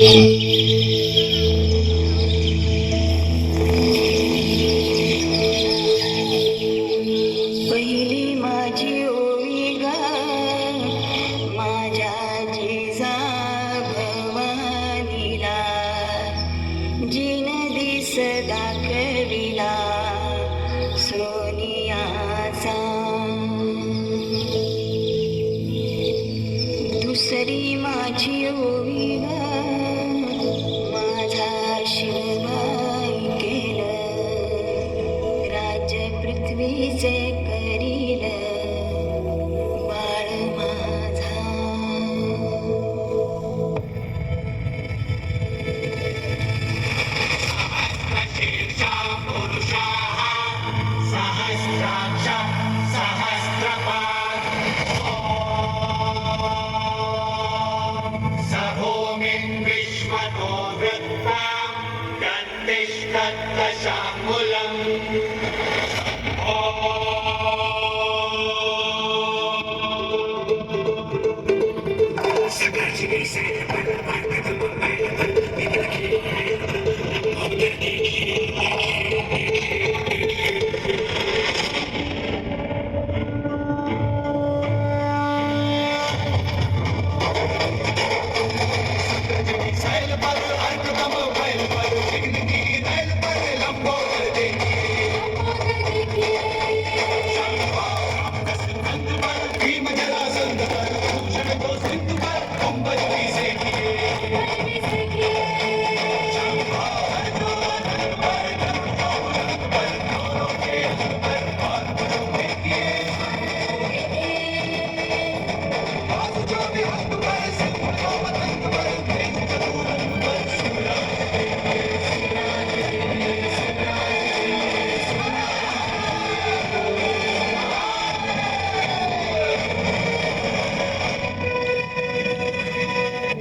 पहिली माझी ओवी ग माझ्या जिजा भवानीला जिन दिस दाखविला सोनियाचा. दुसरी माझी ओळी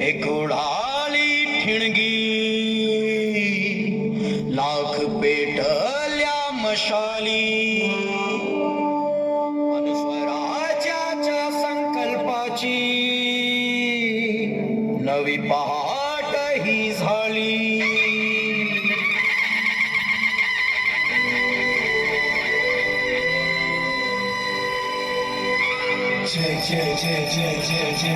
एकुळाली ठिणगी. लाख पेटल्या मशाली. संकल्पाची नवी पहाट ही झाली. J J J J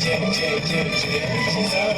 Jesus.